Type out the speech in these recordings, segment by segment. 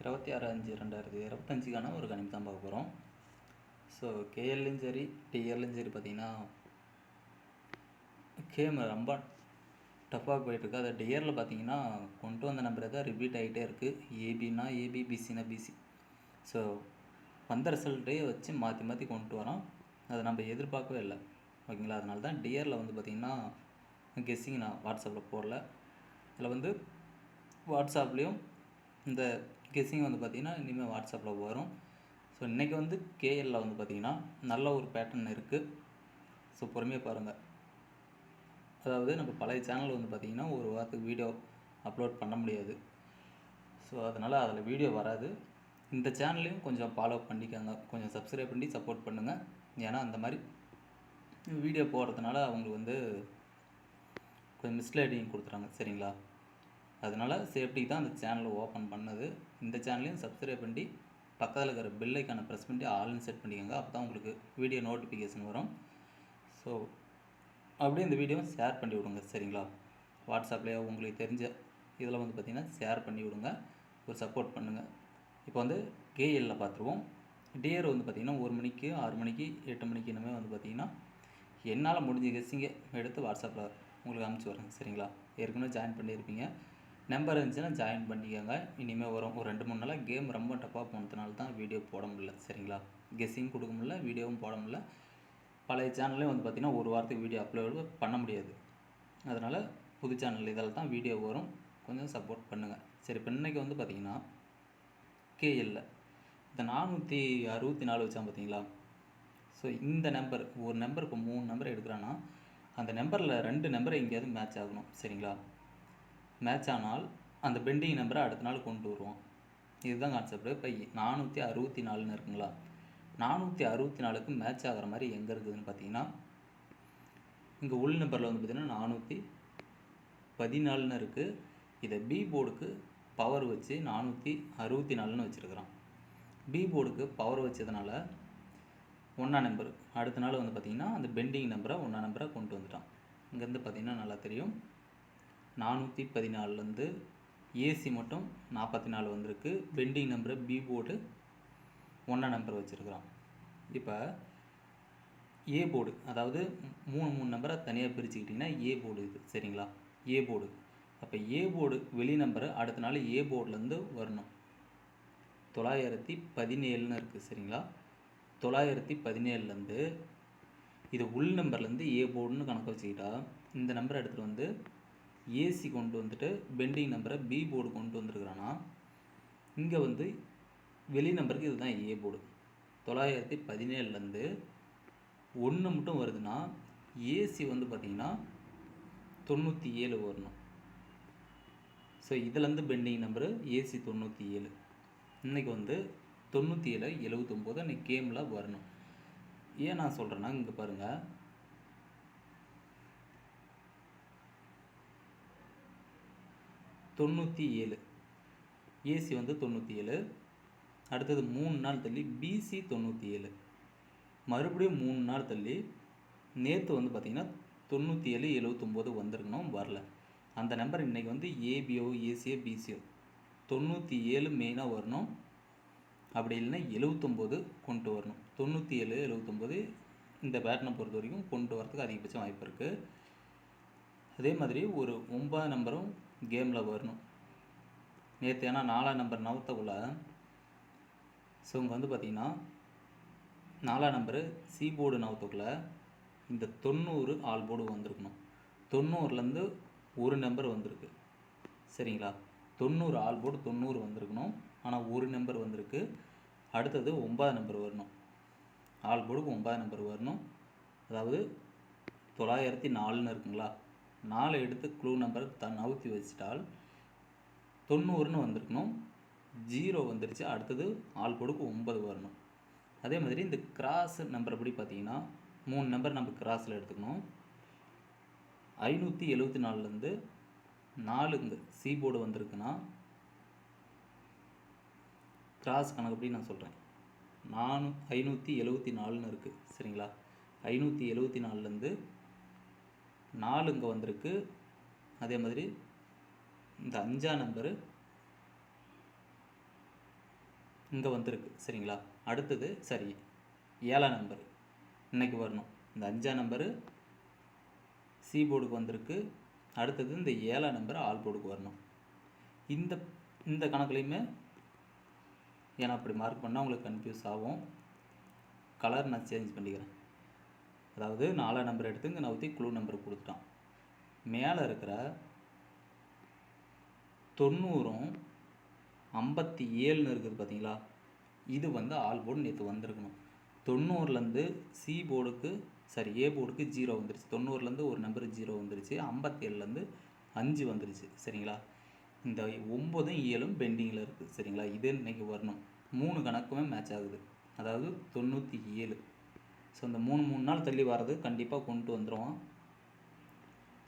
இருபத்தி ஆறு அஞ்சு ரெண்டாயிரத்தி இருபத்தஞ்சுக்கான ஒரு கணிப்பு தான் பார்க்க போகிறோம் ஸோ கேஎல்லையும் சரி டிஎல்லையும் சரி பார்த்தீங்கன்னா கேம் ரொம்ப டஃப்பாக போயிட்டுருக்கு அதை டிஎரில் பார்த்தீங்கன்னா கொண்டு வந்த நம்பரே தான் ரிப்பீட் ஆகிட்டே இருக்குது ஏபினா ஏபி பிசினா பிசி ஸோ வந்த ரிசல்ட்டே வச்சு மாற்றி மாற்றி கொண்டு வரோம். அதை நம்ம எதிர்பார்க்கவே இல்லை. ஓகேங்களா? அதனால தான் டியரில் வந்து பார்த்திங்கன்னா கெஸ்ஸிங் நான் வாட்ஸ்அப்பில் போடல. இதில் வந்து வாட்ஸ்அப்லேயும் இந்த கெஸ்ஸிங் வந்து பார்த்திங்கன்னா இனிமேல் வாட்ஸ்அப்பில் வரும். ஸோ இன்றைக்கி வந்து கேஎல்ல வந்து பார்த்திங்கன்னா நல்ல ஒரு பேட்டர்ன் இருக்குது ஸோ பொறுமையாக பாருங்கள் அதாவது நம்ம பழைய சேனல் வந்து பார்த்திங்கன்னா ஒரு வாரத்துக்கு வீடியோ அப்லோட் பண்ண முடியாது. ஸோ அதனால் அதில் வீடியோ வராது. இந்த சேனல்லையும் கொஞ்சம் ஃபாலோ பண்ணிக்கோங்க. கொஞ்சம் சப்ஸ்கிரைப் பண்ணி சப்போர்ட் பண்ணுங்கள் ஏன்னா அந்த மாதிரி வீடியோ போடுறதுனால அவங்களுக்கு வந்து கொஞ்சம் மிஸ்லைடிங் கொடுத்துறாங்க. சரிங்களா? அதனால் சேஃப்டிக்கு தான் அந்த சேனலை ஓப்பன் பண்ணது. இந்த சேனலையும் சப்ஸ்கிரைப் பண்ணி பக்கத்தில் இருக்கிற பெல்லைக்கான ப்ரெஸ் பண்ணி ஆல்னு செட் பண்ணிக்கோங்க. அப்போ தான் உங்களுக்கு வீடியோ நோட்டிஃபிகேஷன் வரும். ஸோ அப்படியே இந்த வீடியோவை ஷேர் பண்ணி விடுங்க சரிங்களா? வாட்ஸ்அப்லேயே உங்களுக்கு தெரிஞ்ச இதில் வந்து பார்த்திங்கன்னா ஷேர் பண்ணி விடுங்க. ஒரு சப்போர்ட் பண்ணுங்கள் இப்போ வந்து கேஎல்ல பார்த்துருவோம் டிஆர் வந்து பார்த்திங்கன்னா ஒரு மணிக்கு ஆறு மணிக்கு எட்டு மணிக்கு இனிமேல் வந்து பார்த்திங்கன்னா என்னால் முடிஞ்ச கெஸ்ஸிங்க எடுத்து வாட்ஸ்அப்பில் உங்களுக்கு அனுப்பிச்சி வரேங்க சரிங்களா? ஏற்கனவே ஜாயின் பண்ணியிருப்பீங்க. நம்பர் இருந்துச்சுன்னா ஜாயின் பண்ணிக்கோங்க. இனிமேல் வரும். ஒரு ரெண்டு மூணு நாளாக கேம் ரொம்ப டஃப்பாக போனதுனால தான் வீடியோ போட முடியல. சரிங்களா? கெஸ்ஸிங் கொடுக்க முடியல வீடியோவும் போட முடியல. பழைய சேனல்லையும் வந்து பார்த்திங்கன்னா ஒரு வாரத்துக்கு வீடியோ அப்லோடு பண்ண முடியாது. அதனால் புது சேனல் இதில் தான் வீடியோ வரும். கொஞ்சம் சப்போர்ட் பண்ணுங்கள் சரி இப்போ இன்றைக்கி வந்து பார்த்திங்கன்னா கேஎல்ல இந்த நானூற்றி அறுபத்தி நாலு வச்சான் பார்த்தீங்களா ஸோ இந்த நம்பர் ஒரு நம்பர் இப்போ மூணு நம்பர் எடுக்கிறான்னா அந்த நம்பரில் ரெண்டு நம்பரை எங்கேயாவது மேட்ச் ஆகணும். சரிங்களா? மேட்ச் ஆனால் அந்த பெண்டிங் நம்பரை அடுத்த நாள் கொண்டு வருவோம் இதுதான் கான்செப்ட் இப்போ நானூற்றி அறுபத்தி நாலுன்னு இருக்குங்களா? நானூற்றி அறுபத்தி நாலுக்கு மேட்ச் ஆகிற மாதிரி எங்கே இருக்குதுன்னு பார்த்தீங்கன்னா இங்கே உள் நம்பரில் வந்து பார்த்திங்கன்னா நானூற்றி பதினாலுன்னு இருக்குது இதை பி போர்டுக்கு பவர் வச்சு நானூற்றி அறுபத்தி நாலுன்னு வச்சுருக்குறான். பி போர்டுக்கு பவர் வச்சதுனால ஒன்றா நம்பர் அடுத்த நாள் வந்து பார்த்திங்கன்னா அந்த பெண்டிங் நம்பரை ஒன்றா நம்பரை கொண்டு வந்துட்டான். இங்கேருந்து பார்த்திங்கன்னா நல்லா தெரியும். நானூற்றி பதினாலுலேருந்து ஏசி மட்டும் நாற்பத்தி நாலு வந்திருக்கு. பெண்டிங் நம்பரை பி போர்டு ஒன்றா நம்பர் வச்சுருக்குறான் இப்போ ஏ போர்டு அதாவது மூணு மூணு நம்பரை தனியாக பிரிச்சுக்கிட்டிங்கன்னா ஏ போர்டு இது சரிங்களா? ஏ போர்டு அப்போ ஏ போர்டு வெளி நம்பரு அடுத்த நாள் ஏ போர்டுலேருந்து வரணும். தொள்ளாயிரத்தி பதினேழுன்னு இருக்குது சரிங்களா? தொள்ளாயிரத்தி பதினேழுலேருந்து இது உள் நம்பர்லேருந்து ஏ போர்டுன்னு கணக்கு வச்சுக்கிட்டா இந்த நம்பரை எடுத்துகிட்டு வந்து ஏசி கொண்டு வந்துட்டு பெண்டிங் நம்பரை பி போர்டு கொண்டு வந்துருக்குறான்னா இங்கே வந்து வெளி நம்பருக்கு இதுதான் ஏ போர்டு. தொள்ளாயிரத்தி பதினேழுலேருந்து ஒன்று மட்டும் வருதுன்னா ஏசி வந்து பார்த்திங்கன்னா தொண்ணூற்றி ஏழு வரணும். ஸோ இதுலேருந்து பெண்டிங் நம்பரு ஏசி தொண்ணூற்றி ஏழு இன்றைக்கி வந்து தொண்ணூற்றி ஏழு எழுபத்தொம்போது அன்றைக்கி கேமில் வரணும். ஏன் நான் சொல்கிறேன்னா இங்கே பாருங்கள் தொண்ணூற்றி ஏழு ஏசி வந்து தொண்ணூற்றி ஏழு அடுத்தது மூணு நாள் தள்ளி பிசி தொண்ணூற்றி ஏழு மறுபடியும் மூணு நாள் தள்ளி நேற்று வந்து பார்த்திங்கன்னா தொண்ணூற்றி ஏழு எழுவத்தொம்போது வந்திருக்கணும் வரல. அந்த நம்பர் இன்றைக்கி வந்து ஏபிஓ ஏசியோ பிசிஓ தொண்ணூற்றி ஏழு மெயினாக வரணும். அப்படி இல்லைன்னா எழுவத்தொம்போது கொண்டு வரணும். தொண்ணூற்றி ஏழு எழுவத்தொம்போது இந்த பேட்டனை பொறுத்த வரைக்கும் கொண்டு வரதுக்கு அதிகபட்சம் வாய்ப்பு இருக்குது அதே மாதிரி ஒரு ஒன்பதாம் நம்பரும் கேமில் வரணும். நேற்று ஏன்னா நாலாம் நம்பர் நவத்தக்குள்ள ஸோ இங்கே வந்து பார்த்திங்கன்னா நாலாம் நம்பரு சி போர்டு நவத்துக்குள்ள இந்த தொண்ணூறு ஆல் போர்டு வந்திருக்கணும். தொண்ணூறுலேருந்து ஒரு நம்பர் வந்திருக்கு. சரிங்களா? தொண்ணூறு ஆல் போர்டு தொண்ணூறு வந்திருக்கணும். ஆனால் ஒரு நம்பர் வந்திருக்கு. அடுத்தது ஒன்பதாம் நம்பர் வரணும். ஆல் போர்டுக்கு ஒன்பதாம் நம்பர் வரணும். அதாவது தொள்ளாயிரத்தி நாலுன்னு இருக்குங்களா? நாலு எடுத்து க்ளூ நம்பர் த நவுத்தி வச்சிட்டால் தொண்ணூறுன்னு வந்திருக்கணும். ஜீரோ வந்துருச்சு. அடுத்தது ஆள் கொடுக்கு ஒன்பது வரணும். அதே மாதிரி இந்த கிராஸ் நம்பர் எப்படி பார்த்தீங்கன்னா மூணு நம்பர் நம்ம கிராஸில் எடுத்துக்கணும். ஐநூற்றி எழுபத்தி நாலுலேருந்து நாலு இந்த சி போர்டு வந்திருக்குன்னா கிராஸ் கணக்குப்படி நான் சொல்கிறேன் நானூ ஐநூற்றி எழுபத்தி நாலுன்னு இருக்குது சரிங்களா? ஐநூற்றி எழுபத்தி நாலுலேருந்து நாலு இங்கே வந்திருக்கு. அதே மாதிரி இந்த அஞ்சா நம்பரு இங்கே வந்திருக்கு. சரிங்களா? அடுத்தது சரி ஏழாம் நம்பர் இன்றைக்கி வரணும். இந்த அஞ்சாம் நம்பரு சி போர்டுக்கு வந்திருக்கு. அடுத்தது இந்த ஏழாம் நம்பர் ஆல் போர்டுக்கு வரணும். இந்த இந்த கணக்குலையுமே ஏன்னா அப்படி மார்க் பண்ணால் உங்களுக்கு கன்ஃபியூஸ் ஆகும். கலர் நான் சேஞ்ச் பண்ணிக்கிறேன். அதாவது நாலாம் நம்பர் எடுத்து இங்கே நவுத்தி குழு நம்பர் கொடுத்துட்டான். மேலே இருக்கிற தொண்ணூறும் ஐம்பத்தி ஏழுன்னு இருக்குது பார்த்தீங்களா இது வந்து ஆல் போர்டு நேற்று வந்திருக்கணும். தொண்ணூறுலேருந்து சி போர்டுக்கு சாரி ஏ போர்டுக்கு ஜீரோ வந்துருச்சு. தொண்ணூறுலேருந்து ஒரு நம்பர் ஜீரோ வந்துருச்சு. ஐம்பத்தேழுலேருந்து அஞ்சு வந்துருச்சு. சரிங்களா? இந்த ஒம்பதும் ஏழும் பெண்டிங்கில் இருக்குது சரிங்களா? இது இன்றைக்கி வரணும். மூணு கணக்குமே மேட்ச் ஆகுது. அதாவது தொண்ணூற்றி ஏழு. ஸோ இந்த மூணு மூணு நாள் தள்ளி வர்றது கண்டிப்பாக கொண்டு வந்துடுவோம்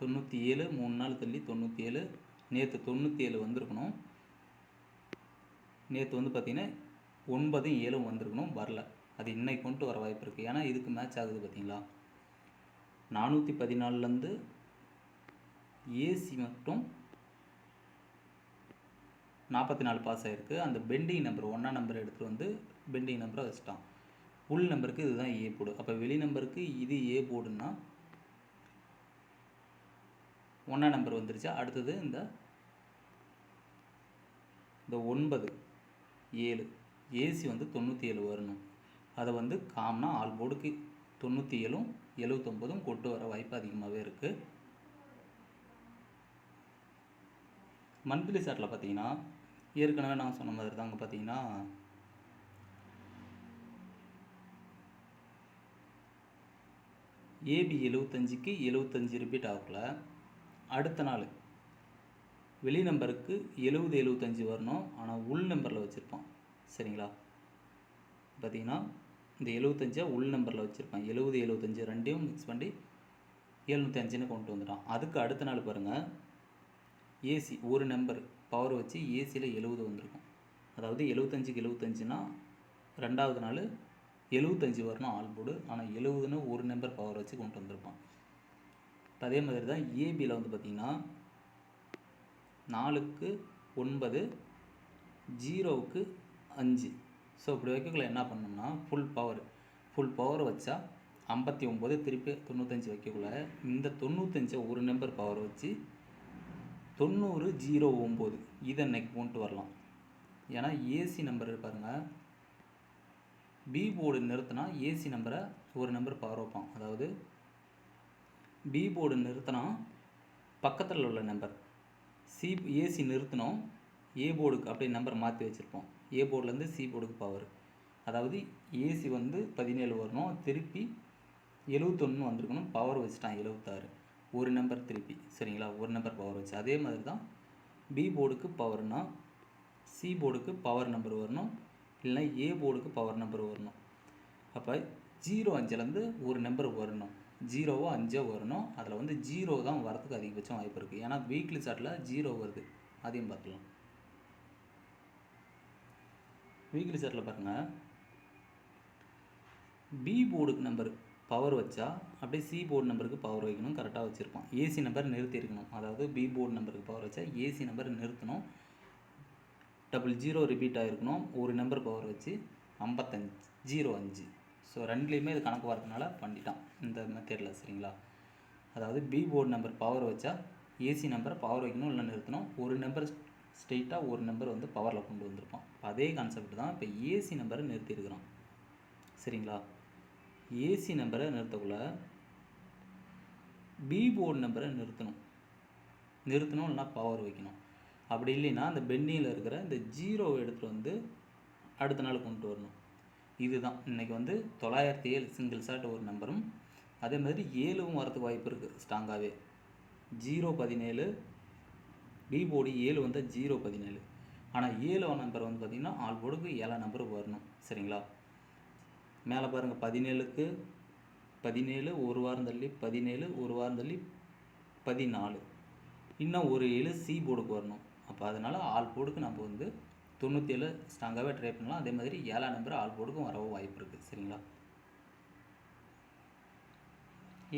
தொண்ணூற்றி ஏழு மூணு நாள் தள்ளி தொண்ணூற்றி ஏழு நேற்று தொண்ணூற்றி ஏழு வந்திருக்கணும். நேற்று வந்து பார்த்திங்கன்னா ஒன்பதும் ஏழும் வந்திருக்கணும். வரல. அது இன்னைக்கு கொண்டு வர வாய்ப்பு இருக்குது ஏன்னா இதுக்கு மேட்ச் ஆகுது பார்த்தீங்களா நானூற்றி பதினாலுலேருந்து ஏசி மட்டும் நாற்பத்தி நாலு பாஸ் ஆகிருக்கு அந்த பெண்டிங் நம்பர் ஒன்றா நம்பர் எடுத்துகிட்டு வந்து பெண்டிங் நம்பரை வச்சுட்டான். உள் நம்பருக்கு இதுதான் ஏ போடு. அப்போ வெளி நம்பருக்கு இது ஏ போடுன்னா ஒன்றா நம்பர் வந்துருச்சு. அடுத்தது இந்த இந்த ஒன்பது ஏழு. ஏசி வந்து தொண்ணூற்றி ஏழு வரணும். அதை வந்து காம்னா ஆல் போர்டுக்கு தொண்ணூற்றி ஏழும் எழுவத்தொம்போதும் கொண்டு வர வாய்ப்பு அதிகமாகவே இருக்குது மந்த்லி சார்ட்டில் பார்த்தீங்கன்னா ஏற்கனவே நான் சொன்ன மாதிரி தாங்க பார்த்தீங்கன்னா ஏபி எழுவத்தஞ்சுக்கு எழுவத்தஞ்சு ரிப்பீட் ஆகல அடுத்த நாள். வெளி நம்பருக்கு எழுபது எழுவத்தஞ்சு வரணும். ஆனால் உள் நம்பரில் வச்சுருப்பான். சரிங்களா? பார்த்தீங்கன்னா இந்த எழுவத்தஞ்சை உள் நம்பரில் வச்சுருப்பேன். எழுபது எழுவத்தஞ்சு ரெண்டையும் மிக்ஸ் பண்ணி எழுநூற்றி அஞ்சுன்னு கொண்டு வந்துட்டான். அதுக்கு அடுத்த நாள் பாருங்கள் ஏசி ஒரு நம்பர் பவர் வச்சு ஏசியில் எழுபது வந்திருக்கும். அதாவது எழுவத்தஞ்சுக்கு எழுவத்தஞ்சுனா ரெண்டாவது நாள் எழுவத்தஞ்சு வரணும் ஆல் போர்டு ஆனால் எழுபதுன்னு ஒரு நம்பர் பவர் வச்சு கொண்டு வந்திருப்பான். இப்போ அதே மாதிரி தான் ஏபியில் வந்து பார்த்திங்கன்னா நாலுக்கு ஒன்பது ஜீரோவுக்கு அஞ்சு. ஸோ இப்படி வைக்கக்குள்ள என்ன பண்ணோம்னா ஃபுல் பவர் ஃபுல் பவர் வச்சா ஐம்பத்தி ஒம்பது திருப்பி தொண்ணூத்தஞ்சு வைக்கக்குள்ள இந்த தொண்ணூத்தஞ்சை ஒரு நம்பர் பவர் வச்சு தொண்ணூறு ஜீரோ ஒம்பது இதை அன்னைக்கு கொண்டு வரலாம். ஏன்னா ஏசி நம்பர் பாருங்கள் பி போர்டு நிறுத்தினா ஏசி நம்பரை ஒரு நம்பர் பவர் வைப்பான். அதாவது பி போர்டு நிறுத்தினா பக்கத்தில் உள்ள நம்பர் சி ஏசி நிறுத்தினோம் ஏ போர்டுக்கு அப்படியே நம்பர் மாற்றி வச்சுருப்போம். ஏ போர்டுலேருந்து சி போர்டுக்கு பவர் அதாவது ஏசி வந்து பதினேழு வரணும் திருப்பி எழுவத்தொன்று வந்திருக்கணும் பவர் வச்சுட்டான் எழுவத்தாறு. ஒரு நம்பர் திருப்பி சரிங்களா? ஒரு நம்பர் பவர் வச்சு. அதே மாதிரி தான் பி போர்டுக்கு பவர்னால் சி போர்டுக்கு பவர் நம்பர் வரணும் இல்லைன்னா ஏ போர்டுக்கு பவர் நம்பர் வரணும். அப்போ ஜீரோ அஞ்சுலேருந்து ஒரு நம்பர் வரணும். ஜீரோவோ அஞ்சோ வரணும். அதில் வந்து ஜீரோ தான் வரதுக்கு அதிகபட்சம் வாய்ப்பு இருக்குது ஏன்னா வீக்லி சார்ட்டில் ஜீரோ வருது. அதையும் பார்க்கலாம் வீக்லி சார்ட்டில் பாருங்கள் பி போர்டுக்கு நம்பர் பவர் வச்சா அப்படியே சி போர்டு நம்பருக்கு பவர் வைக்கணும். கரெக்டாக வச்சுருப்பான். ஏசி நம்பர் நிறுத்தி இருக்கணும் அதாவது பி போர்டு நம்பருக்கு பவர் வச்சா ஏசி நம்பர் நிறுத்தணும். டபுள் ஜீரோ ரிப்பீட் ஆகிருக்கணும் ஒரு நம்பர் பவர் வச்சு ஐம்பத்தஞ்சு ஜீரோ அஞ்சு. ஸோ ரெண்டுலேயுமே இது கணக்கு வரதுனால பண்ணிட்டான் இந்த மெத்தேடில் சரிங்களா? அதாவது பி போர்டு நம்பர் பவர் வச்சா ஏசி நம்பரை பவர் வைக்கணும் இல்லை நிறுத்தணும். ஒரு நம்பர் ஸ்ட்ரெயிட்டாக ஒரு நம்பர் வந்து பவரில் கொண்டு வந்திருப்பான். அதே கான்செப்ட் தான் இப்போ ஏசி நம்பரை நிறுத்தியிருக்கிறான். சரிங்களா? ஏசி நம்பரை நிறுத்தக்குள்ள பி போர்டு நம்பரை நிறுத்தணும். நிறுத்தணும் இல்லைனா பவர் வைக்கணும். அப்படி இல்லைன்னா அந்த பெண்டிங்கில் இருக்கிற இந்த ஜீரோவை எடுத்துகிட்டு வந்து அடுத்த நாள் கொண்டு வரணும். இதுதான். இன்றைக்கி வந்து தொள்ளாயிரத்தி ஏழு சிங்கிள் ஷாட் ஒரு நம்பரும் அதே மாதிரி ஏழுவும் வரதுக்கு வாய்ப்பு இருக்குது ஸ்ட்ராங்காகவே ஜீரோ பதினேழு பி போர்டு ஏழு வந்தால் ஜீரோ பதினேழு. ஆனால் ஏழு நம்பர் வந்து பார்த்திங்கன்னா ஆல் போர்டுக்கு ஏழாம் நம்பர் வரணும். சரிங்களா? மேலே பாருங்கள் பதினேழுக்கு பதினேழு ஒரு வாரம் தள்ளி பதினேழு ஒரு வாரம் தள்ளி பதினாலு. இன்னும் ஒரு ஏழு சி போர்டுக்கு வரணும். அப்போ அதனால் ஆல் போர்டுக்கு நம்ம வந்து தொண்ணூற்றி ஏழு ஸ்ட்ராங்காகவே ட்ரை பண்ணலாம். அதே மாதிரி ஏழாம் நம்பர் ஆல் போர்டுக்கும் வரவும் வாய்ப்பு இருக்குது சரிங்களா?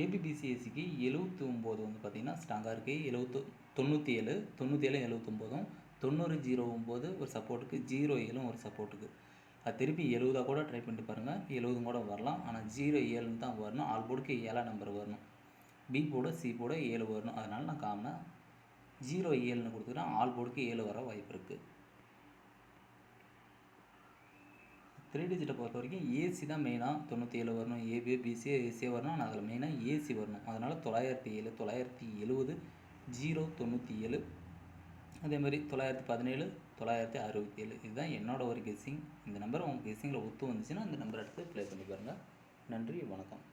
ஏபிபிசிஎஸ்சிக்கு எழுபத்தி ஒம்பது வந்து பார்த்திங்கன்னா ஸ்ட்ராங்காக இருக்குது எழுபத்து தொண்ணூற்றி ஏழு தொண்ணூற்றி ஏழு எழுபத்தொம்போதும் தொண்ணூறு ஜீரோ ஒம்பது ஒரு சப்போர்ட்டுக்கு ஜீரோ ஏழும் ஒரு சப்போர்ட்டுக்கு அது திருப்பி எழுபதாக கூட ட்ரை பண்ணிட்டு பாருங்கள் எழுபதும் கூட வரலாம். ஆனால் ஜீரோ ஏழுன்னு தான் வரணும். ஆல் போர்டுக்கு ஏழாம் நம்பர் வரணும். பி போர்டு சி போர்டு ஏழு வரணும். அதனால் நான் காமனாக ஜீரோ ஏழுன்னு கொடுத்துக்கிறேன் ஆல் போர்டுக்கு ஏழு வர வாய்ப்பு இருக்குது த்ரீ டிஜிட்டை பொறுத்த வரைக்கும் ஏசி தான் மெயினாக தொண்ணூற்றி ஏழு வரணும் ஏபிஏ பிசிஏ ஏசியே வரணும். ஆனால் அதில் மெயினாக ஏசி வரணும். அதனால் தொள்ளாயிரத்தி ஏழு தொள்ளாயிரத்தி எழுபது ஜீரோ தொண்ணூற்றி ஏழு அதே மாதிரி தொள்ளாயிரத்தி பதினேழு தொள்ளாயிரத்தி அறுபத்தி ஏழு இதுதான் என்னோட ஒரு கெஸ்ஸிங் இந்த நம்பர் உங்கள் கெஸ்ஸிங்கில் ஒத்து வந்துச்சுன்னா இந்த நம்பர் எடுத்து ப்ளே பண்ணி பாருங்கள் நன்றி வணக்கம்.